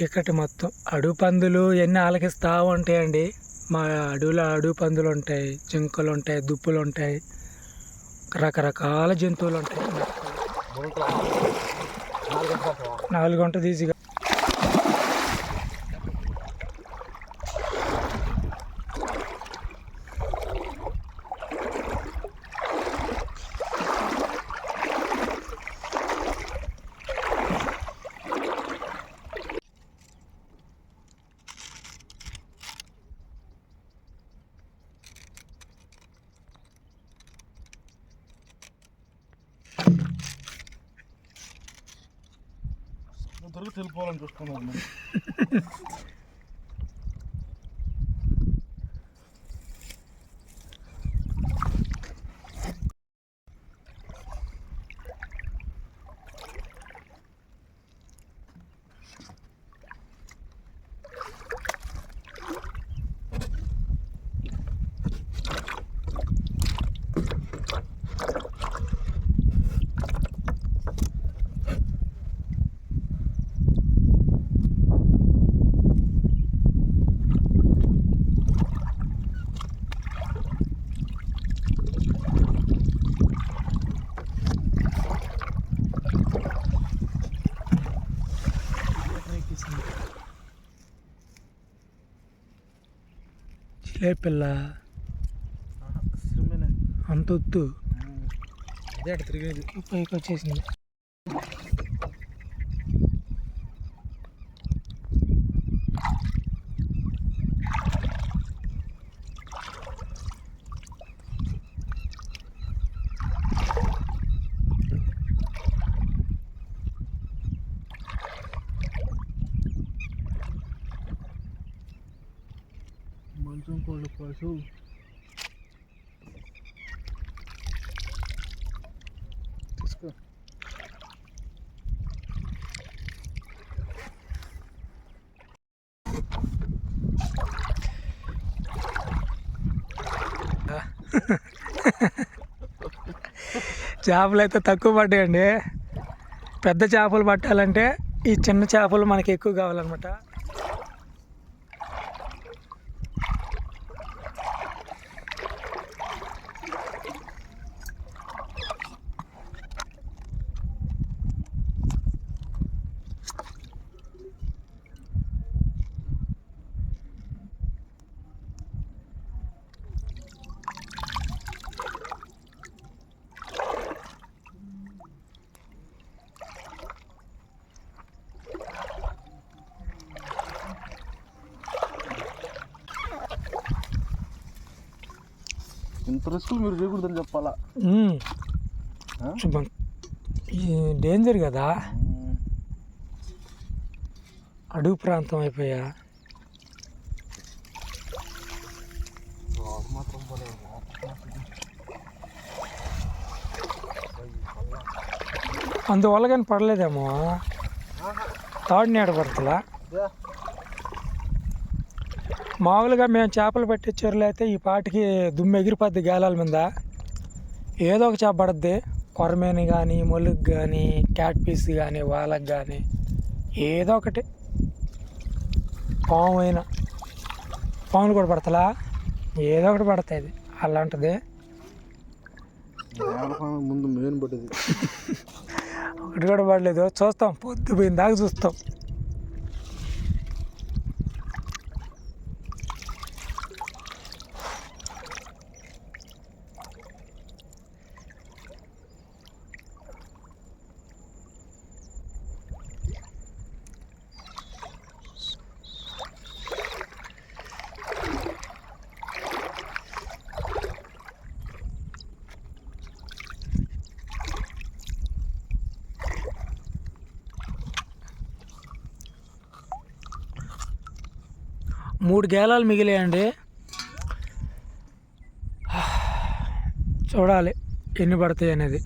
చీకటి మొత్తం. అడుగు పందులు ఇవన్నీ ఆలకిస్తూ ఉంటాయండి మా అడవిలో అడుగు పందులు ఉంటాయి జింకలు ఉంటాయి దుప్పులు ఉంటాయి రకరకాల జంతువులు ఉంటాయి నాలుగు గంట ఈజీగా. దొరికి వెళ్ళిపోవాలని చూస్తున్నాను చిలేపిల్ల అంత వద్దు అదే అటు తిరిగేది. పైకి వచ్చేసింది మంచం కోళ్ళు తీసుకో. చేపలు అయితే తక్కువ పడ్డాయండి. పెద్ద చేపలు పట్టాలంటే ఈ చిన్న చేపలు మనకి ఎక్కువ కావాలన్నమాట. ఇంత రిస్క్ మీరు చేయకూడదని చెప్పాలా? శుభం డేంజర్ కదా? అడుగు ప్రాంతం అయిపోయా? అందువల్ల కానీ పడలేదేమో? తాడు నీడ పడుతుందా మామూలుగా మేము చేపలు పట్టే చెరువులు అయితే ఈ పాటికి దుమ్ము ఎగిరిపోద్ది గాలాల మీద. ఏదో ఒక చేప పడుద్ది. కొరమేని కానీ మొలుగు కానీ క్యాట్ పీస్ కానీ వాళ్ళకి కానీ ఏదో ఒకటి. పాము అయినా పాములు కూడా పడతలా? ఏదో ఒకటి పడుతుంది అలాంటిది. ముందు మెయిన్ పడ్డది. ఒకటి కూడా పడలేదు. చూస్తాం. పొద్దు పోయిన దాకా చూస్తాం మూడు గేలాలు మిగిలాయండి. చూడాలి ఎన్ని పడతాయి అనేది.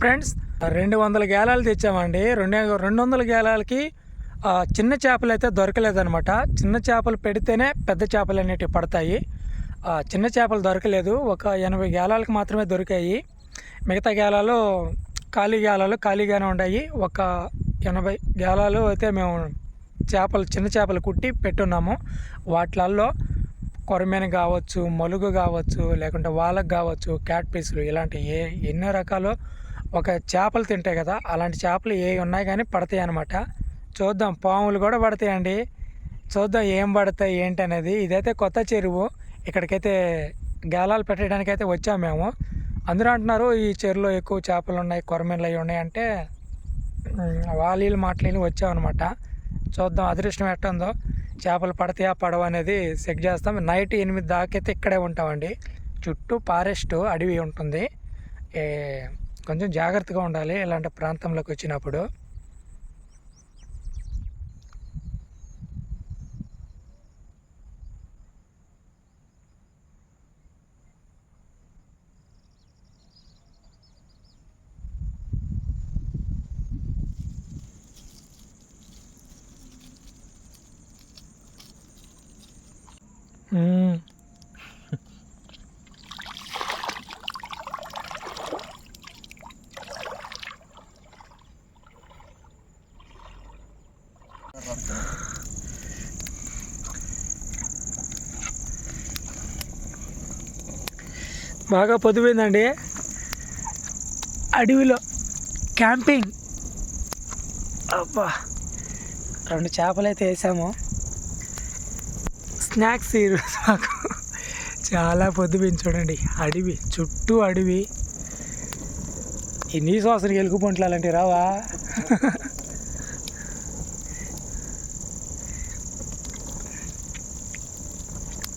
ఫ్రెండ్స్ రెండు వందల గేలాలు తెచ్చామండి. రెండు రెండు వందల గేలాలకి చిన్న చేపలు అయితే దొరకలేదనమాట చిన్న చేపలు పెడితేనే పెద్ద చేపలు అనేటివి పడతాయి. చిన్న చేపలు దొరకలేదు. ఒక ఎనభై గేలాలకు మాత్రమే దొరికాయి. మిగతా గేలాలు ఖాళీ గేలాలు ఖాళీగానే ఉన్నాయి ఒక ఎనభై గేలాలు అయితే మేము చేపలు చిన్న చేపలు కుట్టి పెట్టున్నాము. వాటిలల్లో కొరమేను కావచ్చు మలుగు కావచ్చు లేకుంటే వాళ్ళకు కావచ్చు క్యాట్ పీసులు ఇలాంటి ఏ ఎన్నో రకాలు ఒక చేపలు తింటాయి కదా అలాంటి చేపలు ఏ ఉన్నాయి కానీ పడతాయి అనమాట చూద్దాం పాములు కూడా పడతాయండి. చూద్దాం ఏం పడతాయి ఏంటి అనేది ఇదైతే కొత్త చెరువు. ఇక్కడికైతే గేలాలు పెట్టడానికైతే వచ్చాము మేము. అందరూ అంటున్నారు ఈ చెరులో ఎక్కువ చేపలు ఉన్నాయి కొరమేన్లు అవి ఉన్నాయి అంటే వాళ్ళు మాటలేని వచ్చామన్నమాట. చూద్దాం అదృష్టం ఎట్టుందో. చేపలు పడతాయా పడవ అనేది చెక్ చేస్తాం. నైట్ ఎనిమిది దాకైతే ఇక్కడే ఉంటామండి. చుట్టూ ఫారెస్ట్ అడవి ఉంటుంది. ఏ, కొంచెం జాగ్రత్తగా ఉండాలి ఇలాంటి ప్రాంతంలోకి వచ్చినప్పుడు. బాగా పొదువైందండి. అడవిలో క్యాంపింగ్. అబ్బా రెండు చేపలు అయితే వేసాము. స్నాక్స్ ఈరోజు మాకు చాలా పొద్దుపోయింది చూడండి. అడవి చుట్టూ అడవి. ఈ నీ సంవత్సరం ఎలుగు రావా?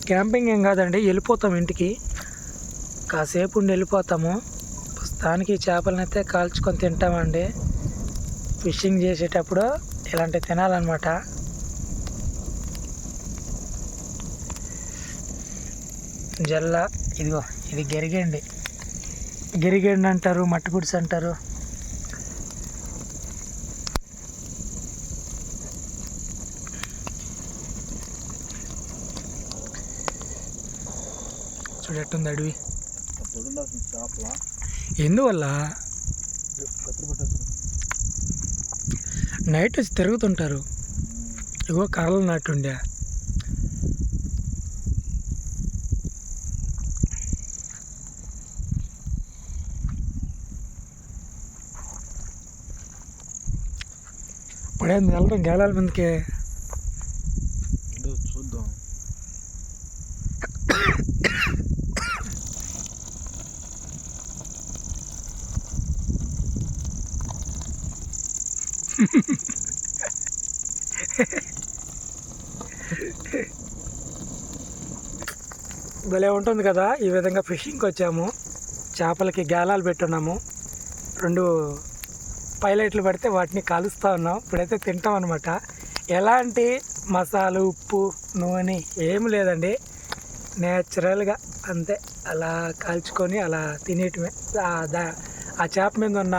క్యాంపింగ్ ఏం కాదండి వెళ్ళిపోతాం ఇంటికి. కాసేపు ఉండి వెళ్ళిపోతాము. ప్రస్తుతానికి చేపలనైతే అయితే కాల్చుకొని తింటామండి. ఫిషింగ్ చేసేటప్పుడు ఇలాంటివి తినాలన్నమాట. జల్ల. ఇదిగో ఇది గెరిగండి. గెరిగండి అంటారు మట్టిగుడిస అంటారు. చూడట్టుంది అడవి? ఎందువల్ల? నైట్ వచ్చి తిరుగుతుంటారు. ఇగో కర్రలు నాటుండే. ఇప్పుడేం వెళ్ళడం గేలాల మీదకి చూద్దాం భలే ఉంటుంది కదా ఈ విధంగా ఫిషింగ్కి వచ్చాము చేపలకి గాలాలు పెట్టున్నాము రెండు పైలైట్లు పడితే వాటిని కాలుస్తూ ఉన్నాం. ఇప్పుడైతే తింటాం అనమాట ఎలాంటి మసాలా ఉప్పు నూనె ఏమి లేదండి. నేచురల్గా అంతే. అలా కాల్చుకొని అలా తినేయటమే. ఆ దా- ఆ చేప మీద ఉన్న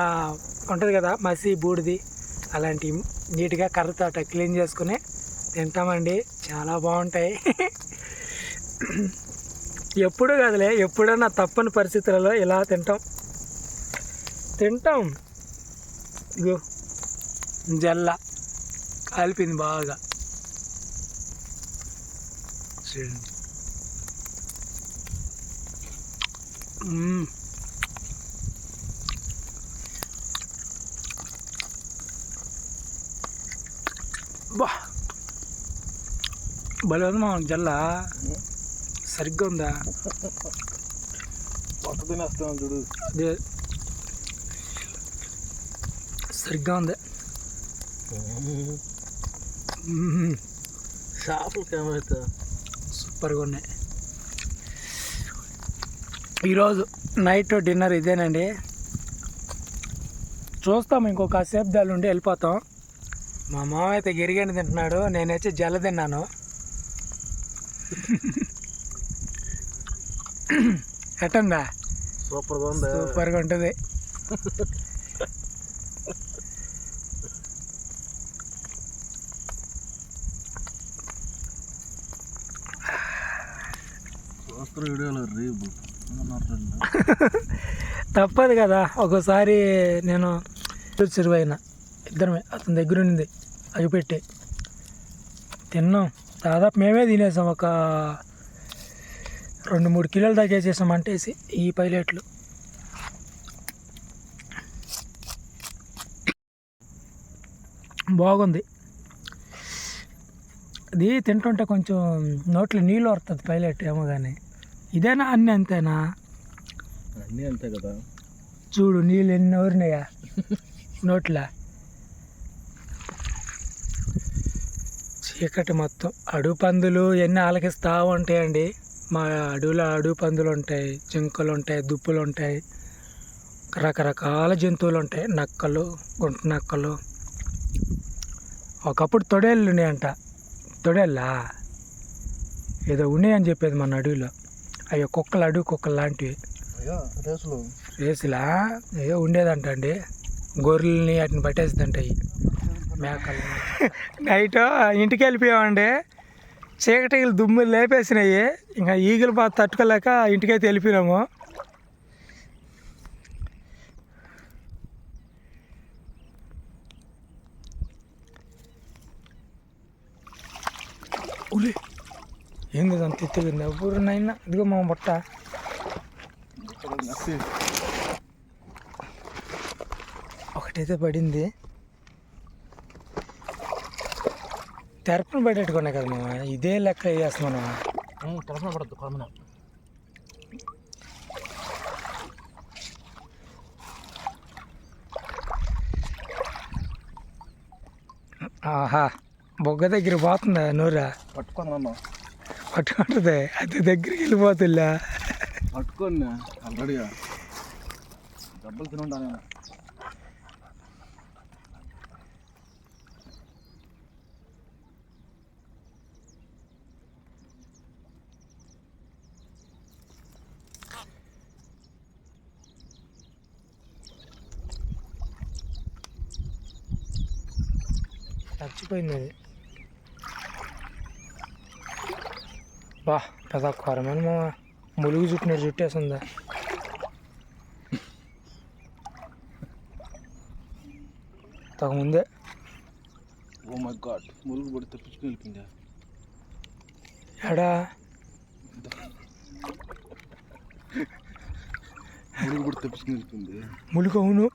ఉంటుంది కదా మసి బూడిది అలాంటి నీట్గా కర్రతో క్లీన్ చేసుకుని తింటామండి. చాలా బాగుంటాయి. ఎప్పుడు కాదులే ఎప్పుడన్నా తప్పని పరిస్థితులలో ఇలా తింటాం. తింటాం. ఇగో జల్ల. కాలిపోయింది బాగా. చూడండి. బా. భలే ఉంది మా జల్ల. సరిగ్గా ఉందా? పొట్ట తినేస్తాం చూడు. అదే. సరిగ్గా ఉంది. మ్మ్. చేపలకి ఏమైతే సూపర్గా ఉన్నాయి. ఈరోజు నైట్ డిన్నర్ ఇదేనండి. చూస్తాం ఇంకొక కాసేపు దాని నుండి వెళ్ళిపోతాం. మా మామ అయితే గిరిగండి తింటున్నాడు నేనైతే జల్ల తిన్నాను. ఎట్టందా సూపర్గా ఉంది. సూపర్గా ఉంటుంది. తప్పదు కదా. ఒకసారి నేను చిరువైన ఇద్దరమే అతని దగ్గర ఉంది అగిపెట్టి తిన్నాం. దాదాపు మేమే తినేసాం. ఒక రెండు మూడు కిలోలు దాకా వేసేసాం అంటేసి ఈ పైలట్లు. బాగుంది. అది తింటుంటే కొంచెం నోట్లో నీళ్ళు వస్తుంది పైలట్ ఏమో కానీ ఇదేనా అన్నీ అంతేనా? అన్నీ అంతే కదా. చూడు నీళ్ళు ఎన్ని ఊరినాయా నోట్ల? చీకటి మొత్తం. అడుగు పందులు ఎన్ని ఆలకిస్తూ ఉంటాయండి మా అడవిలో అడుగు పందులు ఉంటాయి జింకలు ఉంటాయి దుప్పులు ఉంటాయి రకరకాల జంతువులు ఉంటాయి నక్కలు గుంట నక్కలు. ఒకప్పుడు తొడేళ్ళు ఉన్నాయంట. తొడేళ్ళా? ఏదో ఉన్నాయని చెప్పేది మన అడవిలో. అయ్యో కుక్కలు అడుగు కుక్కలు లాంటివి. రేసులు. రేసులా? ఏదో ఉండేదంట అండి. గొర్రెల్ని వాటిని పట్టేస్తుందంట అవి మేకలు నైట్ ఇంటికి వెళ్ళిపోయామండి. చీకటిలు దుమ్ములు లేపేసినాయి. ఇంకా ఈగలు బాగా తట్టుకోలేక ఇంటికైతే వెళ్ళిపోయినాము. ఉలి. ఏంది అంత ఎత్తుకుంది ఎవరు నైనా? ఇదిగో మా బుట్ట. ఒకటైతే పడింది. తెరపను పడేట్టుకున్నాయి కదా మామ. ఇదే లెక్క వేస్తున్నాం మనం. తరఫున పడద్దు కొరమన ఆహా బొగ్గ దగ్గర పోతుందా నూరా? పట్టుకుందమ్మా పట్టుకుంటుంది. అది దగ్గరికి వెళ్ళిపోతుందా పట్టుకోండి ఆల్రెడీగా డబ్బులు తినుంటా నేను చచ్చిపోయింది అది. బా పెద్ద కొరమని మా ములుగు చుట్టినట్టు చుట్టేసిందా తగ ముందే ఓ మై గాడ్ మురుగు పడి తప్పించుకు వెళ్ళిపోయిందా? ఎడా? మురుగు పడి తప్పించుకు వెళ్ళిపోయింది. ములుగు అవును.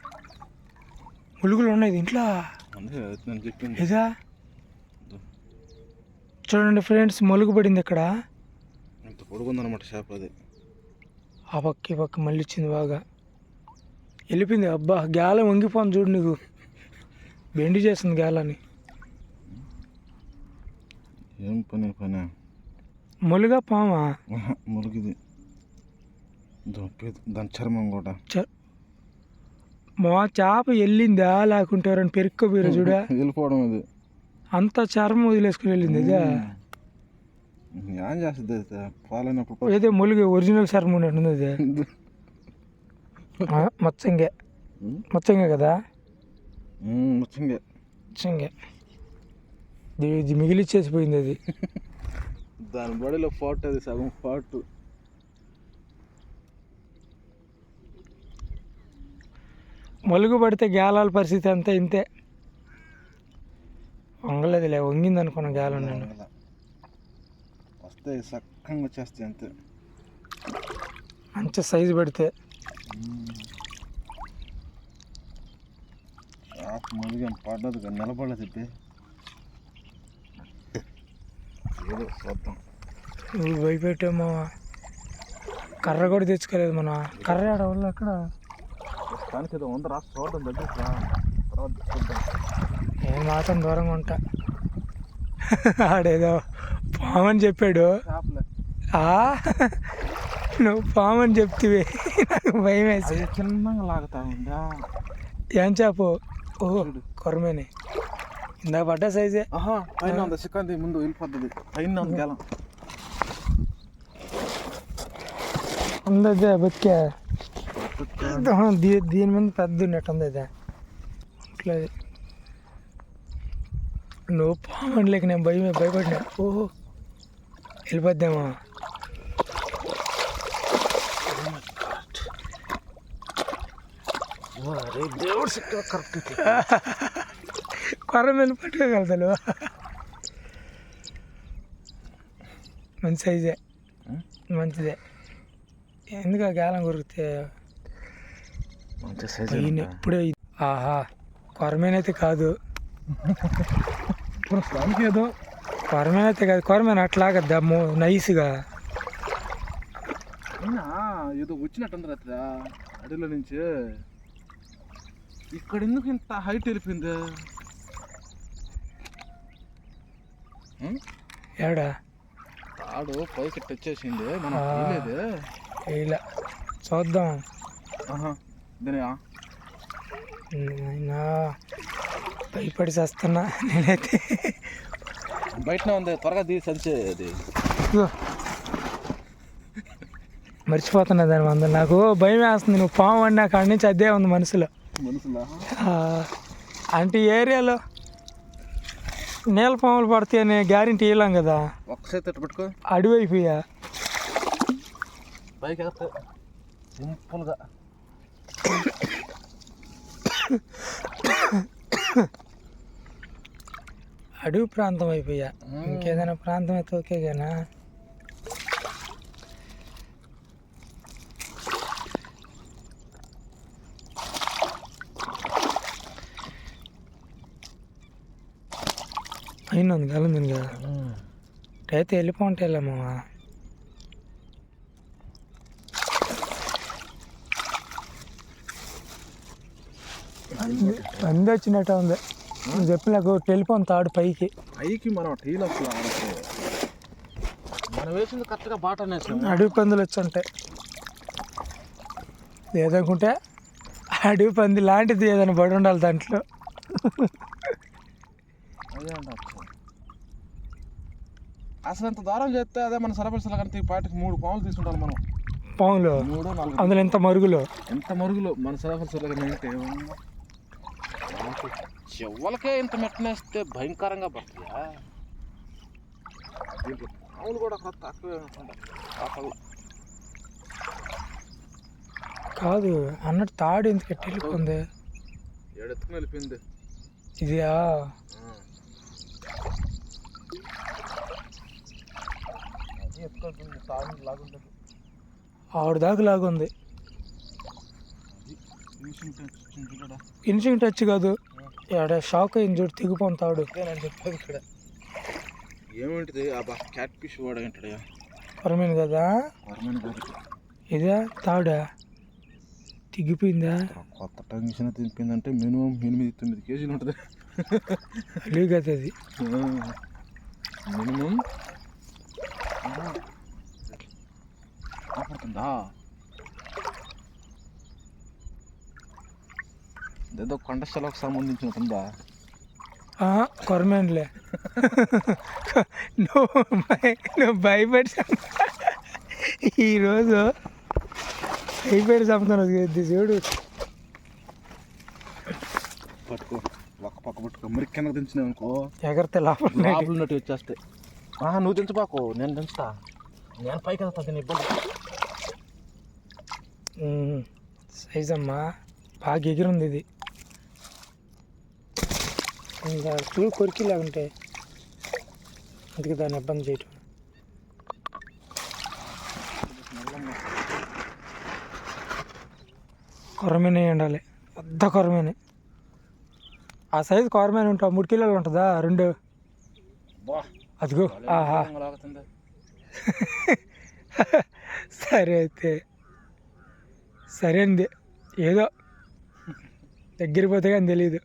ములుగులు ఉన్నాయి దీంట్లో. ఇదా. చూడండి ఫ్రెండ్స్ మొలుగు పడింది ఇక్కడ. పొడుగుందనమాట షాప్ అది. ఆ పక్క ఈ పక్క మళ్ళీ ఇచ్చింది బాగా. వెళ్ళిపోయింది అబ్బా గ్యాల వంగిపోను చూడు నీకు. బెండి చేస్తుంది గ్యాలని ఏం పని పని? మొలుగా పామా మురుగుది దాని చర్మం కూడా చ మా చేప వెళ్ళిందా లేకుంటే ఎవరైనా పెరుక్కోపోయారు చూడా? వెళ్ళిపోవడం అది. అంత చర్మం వదిలేసుకుని వెళ్ళింది ఇదా? ఏం చేస్తుంది అయితే. పాలైనప్పుడు ఏదో మొలుగు ఒరిజినల్ చర్మం ఉన్నట్టుంది అది మచ్చంగే. మచ్చంగే కదా? ముచ్చంగా. మచ్చంగే. ఇది మిగిలిచ్చేసిపోయింది అది. దాని బాడీలో ఫాట్ అది సగం ఫాట్ మొలుగు పడితే గ్యాలాల పరిస్థితి అంతా ఇంతే. వంగలేదులే వంగింది అనుకున్న గ్యాలం నేను. వస్తే సక్కంగా వచ్చేస్తాయి అంతే. మంచి సైజు పడితే. షాప్ మునిగాం పడ్డది నిలబడలేదు చెప్పి ఏదో చూద్దాం. నువ్వు భయపెట్టామో కర్ర కూడా తెచ్చుకోలేదు మన కర్ర ఆడ వల్ల అక్కడ. దానికి ఏదో దగ్గర రా. తర్వాత చూద్దాం. నేను మాత్రం దూరంగా ఉంటా. ఆడేదో పామని చెప్పాడు. షాప్లే. ఆ? నువ్వు పామని చెప్తివి. నాకు భయం వేసి. చిన్నగా లాగుతా ఉందా? ఏం చేపు ఓ కొరమేని. ఇందా పడ్డ సైజే. ఆహా పైన ఉంది ముందు వెళ్ళిపోతుంది. పైన ఉంది గెలం. ఉందదే బతికే? దీ దీని మీద పెద్ద ఉన్నట్టు ఉంది అదే. అట్లా. నువ్వు పామని లేక నేను భయం భయపడినా. ఓహో. వెళ్ళిపోద్దామా? కొర్ర మీద పట్టుకోగలతలు మంచి సైజే మంచిదే. ఎందుకు గాలం కొరికితే? ఈయన ఎప్పుడే ఆహా కొరమేనైతే కాదు. ఏదో ఏదో కొరమేనైతే కాదు కొరమేన? అట్లాగా దమ్ము నైస్గా. అయినా ఏదో వచ్చినట్టుంది రాత్రి అడవిలో నుంచి. ఇక్కడ ఎందుకు ఇంత హైట్ వెళ్ళిపోయింది? ఏడా? తాడు పైకి టచ్ చేసింది మనం. తీయలేదు. ఇలా చూద్దాం. భయపడి చేస్తున్నా నేనైతే. బయటనే ఉంది త్వరగా తీసి సంచే అది. ఇదిగో. మర్చిపోతున్నా దాని నాకు భయం వేస్తుంది నువ్వు పాము అన్నా కాడి నుంచి అదే ఉంది మనసులో. అంటే ఏరియాలో నీళ్ళ పాములు పడతాయి అనే గ్యారంటీ ఇవ్వలేం కదా. ఒక్కసారి తట్టు పట్టుకో. అడవి అయిపోయా. పైకి సింపుల్గా. అడవి ప్రాంతం అయిపోయా. ఇంకేదైనా ప్రాంతం అయితే ఓకే గానా? పైన ఉంది గలం ఉంది కదా అయితే వెళ్ళిపోంటే వెళ్ళామా అంది వచ్చినట్టు ఉంది. నువ్వు చెప్పినాకు టెలిఫోన్ తాడు పైకి. పైకి మనం టీలు మనం వేసింది కరెక్ట్గా బాట అడవి పందులు వచ్చి ఉంటాయి లేదనుకుంటే అడవి పంది లాంటిది ఏదైనా పడి ఉండాలి దాంట్లో. అదే అసలు ఎంత దారం చేస్తే అదే మన సరపరిసల కంటే ఈ పాటికి మూడు పాములు తీసుకుంటాం మనం. పాములు? మూడు నాలుగు. అందులో ఎంత మరుగులు? ఎంత మరుగులు మన సరపరిసల కంటే చెవ్వలకే ఇంత మెట్టనేస్తే భయంకరంగా పడుతుందా దీంట్లో పాములు కూడా తక్కువే. అసలు కాదు అన్నట్టు తాడు ఎందుకు ఏడెత్తుకుని వెళ్ళిపోయింది ఇదియా ఎత్తుకుంటుంది తాగి లాగుంటుంది ఆవిడ దాకా లాగుంది ఫినిషింగ్ టచ్ కాదు ఆడ షాక్ అయింది చూడు తెగిపోను తాడు అదే నేను చెప్పేది ఇక్కడ ఏమిటిది? ఆ బా క్యాట్ ఫిష్ వాడు ఏంటడయా పరమైన కదా ఇదా? తాడా? తెగిపోయిందా కొత్త టంగిసిన తింపిందంటే మినిమం ఎనిమిది తొమ్మిది కేజీలు ఉంటుంది. అలివి కదా అది. మినిమం. కాపాడుతుందా ఏదో కొండ శలకు సంబంధించినట్టుందా ఆ, కొరమేనులే. నువ్వు నువ్వు భయపడి చంప- ఈరోజు భయపడి చంపుతున్నావు ఇది చూడు. పట్టుకో. ఒక పక్క పట్టుకో. మరి కిందకు దించినావు అనుకో. ఎగరితే లోపల లోపల ఉన్నట్టు వచ్చేస్తాయి. ఆహా, నువ్వు దించబాకు నేను దించుతా. నేను పైకి వెళ్తా దీని ఇబ్బంది. సైజ్ అమ్మా బాగా ఎగిరుంది ఇది. ఇంకా చూడు కొరికి లేకుంటే అందుకే దాన్ని ఇబ్బంది చేయటం. కొరమేనే ఉండాలి పెద్ద కొరమేనే. ఆ సైజు కొరమేనే ఉంటా మూడు కిలోలు ఉంటుందా? రెండు. అదిగో. ఆహా. సరే అయితే. సరే అండి ఏదో. దగ్గరికి పోతే కానీ తెలియదు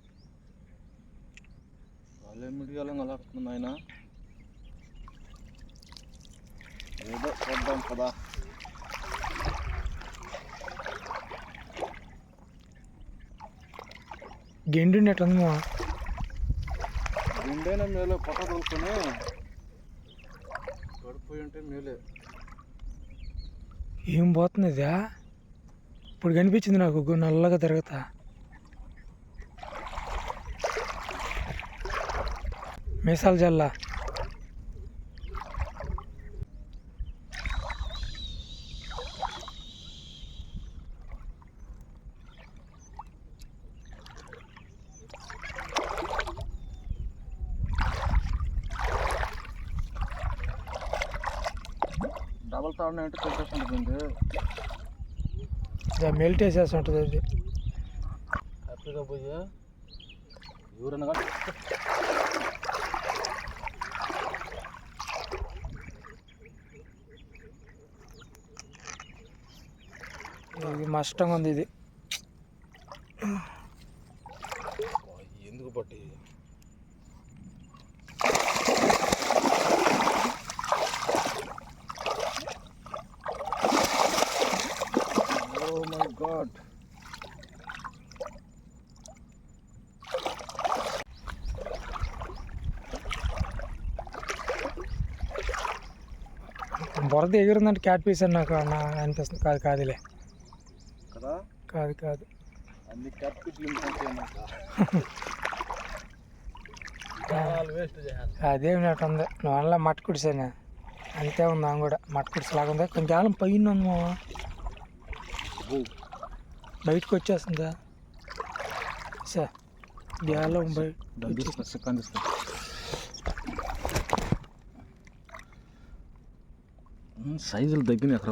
వాళ్ళే మిడియాలంగా లాగుతుంది ఆయన ఏదో చూద్దాం కదా గెండి ఉన్నట్టుందమ్మా గుండెన మేలు పొట్ట తోలుకొని. పడిపోయి ఉంటే మేలే. ఏం పోతుంది ఇప్పుడు కనిపించింది నాకు నల్లగా తిరగతా. मिसल जल्ला డబల్ తాడు అంటే కొట్టేసి మెల్ట్ వేసేసి ఉంటుంది అది హ్యాపీగా పోయి ఎవరన్నా మస్టంగా ఉంది ఇది ఎందుకు పట్టి గాడ్ బురద ఎగిరిందంటే క్యాట్ పీస్ అని నాకు నా అనిపిస్తుంది. కాదు కాదులే. కదా కాదు. అదేమి నటు ఉంది. అలా మట్టి కుడిసాను. అంతే ఉంది ఆమె కూడా. మట్టి కుడిసలాగా ఉంది. కొంచెం పైన ఉంది మామ బయటకు వచ్చేస్తుందా? సార్ గ్యాలం బయట. సైజులు తగ్గినాయి అక్కడ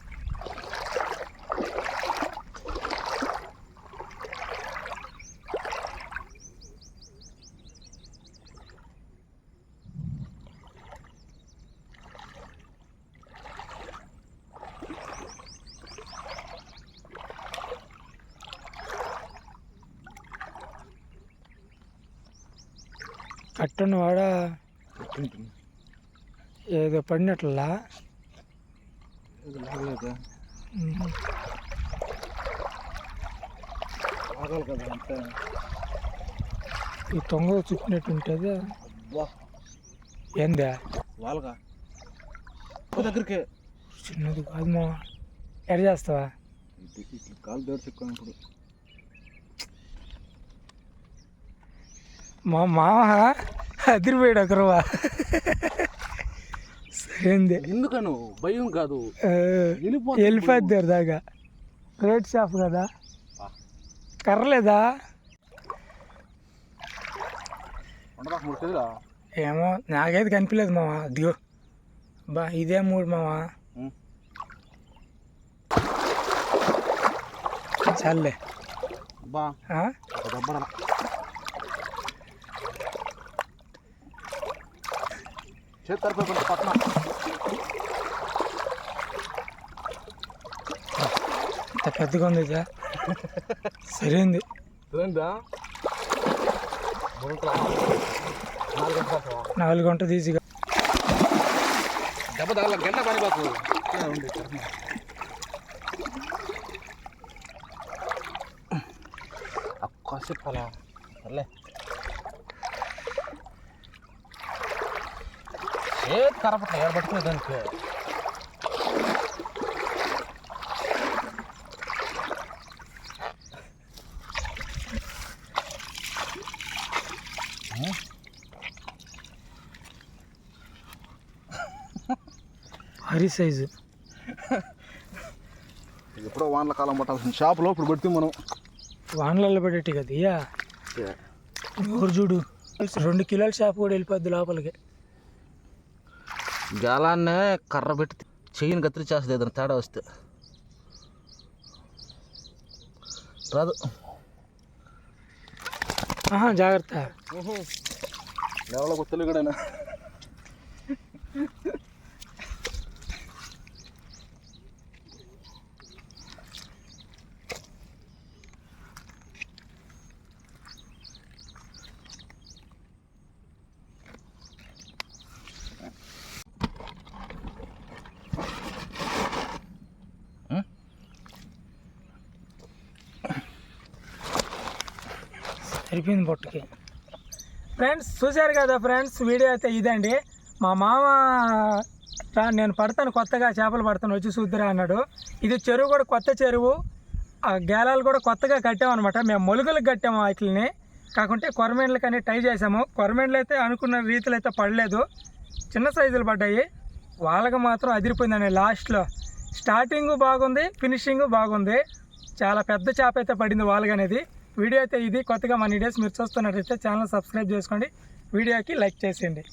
కట్టున్న వాడ ఏదో పడినట్లా? ఈ తొంగ చుట్టినట్టు ఉంటుంది ఏందా? వాళ్ళగా దగ్గరికి. చిన్నది కాదు మా ఎడ చేస్తావా? కాలు దేడు చెక్కాను ఇప్పుడు మా మామ అదిరిపోయాడు ఒకరువా సరేంది ఎందుకను భయం కాదు వెళ్ళిపోతుంది వెళ్ళిపోద్ది దాకా రేట్ షాప్ కదా కర్రలేదా ఉండదా మూడు కేజీలా ఏమో నాకైతే కనిపించలేదు మామ దిగో బా ఇదే మూడు మామ ఉం. చాలే బా ఆ? ఒక దెబ్బడ చేతి తరపు పక్కన ఇంత పెద్దగా ఉంది ఇదా సరేంది? నాలుగు గంట తీసిగా దెబ్బ తగల గంట పని బాకు ఉంది కాసేపు అలా ఏ కరపట్ల ఏడబట్టుకునే దానికి? హరి సైజు. ఎప్పుడో వానల కాలం పట్టాల్సిన షాపులో ఇప్పుడు పెడితే మనం. వానలలో పడేటి కదా ఇయ్యా. ఎవరు చూడు రెండు కిలోల చేప కూడా వెళ్ళిపోద్ది లోపలికి. గాలాన్నే కర్ర పెట్టి చెయ్యిని కత్తిరించేస్తుంది ఏదైనా తేడా వస్తే. రాదు. ఆహా జాగ్రత్త. ఎవరో గుర్తులు కూడా సరిపోయింది పొట్టుకి ఫ్రెండ్స్ చూశారు కదా ఫ్రెండ్స్ వీడియో అయితే ఇదండి. మా మామ నేను పడతాను కొత్తగా చేపలు పడతాను వచ్చి చూద్దురా అన్నాడు. ఇది చెరువు కూడా కొత్త చెరువు. ఆ గేలాలు కూడా కొత్తగా కట్టామన్నమాట మేము మొలుగులకు కట్టాము వాటిని కాకుంటే కొరమేండ్లకని ట్రై చేసాము. కొరమేండ్లు అయితే అనుకున్న రీతిలో అయితే పడలేదు. చిన్న సైజులు పడ్డాయి. వాళ్ళకి మాత్రం అదిరిపోయిందండి లాస్ట్లో. స్టార్టింగు బాగుంది ఫినిషింగ్ బాగుంది. చాలా పెద్ద చేప అయితే పడింది వాళ్ళకనేది వీడియో అయితే ఇది కొత్తగా మన వీడియోస్ మీరు చూస్తున్నట్టయితే ఛానల్ సబ్స్క్రైబ్ చేసుకోండి. వీడియోకి లైక్ చేసేయండి.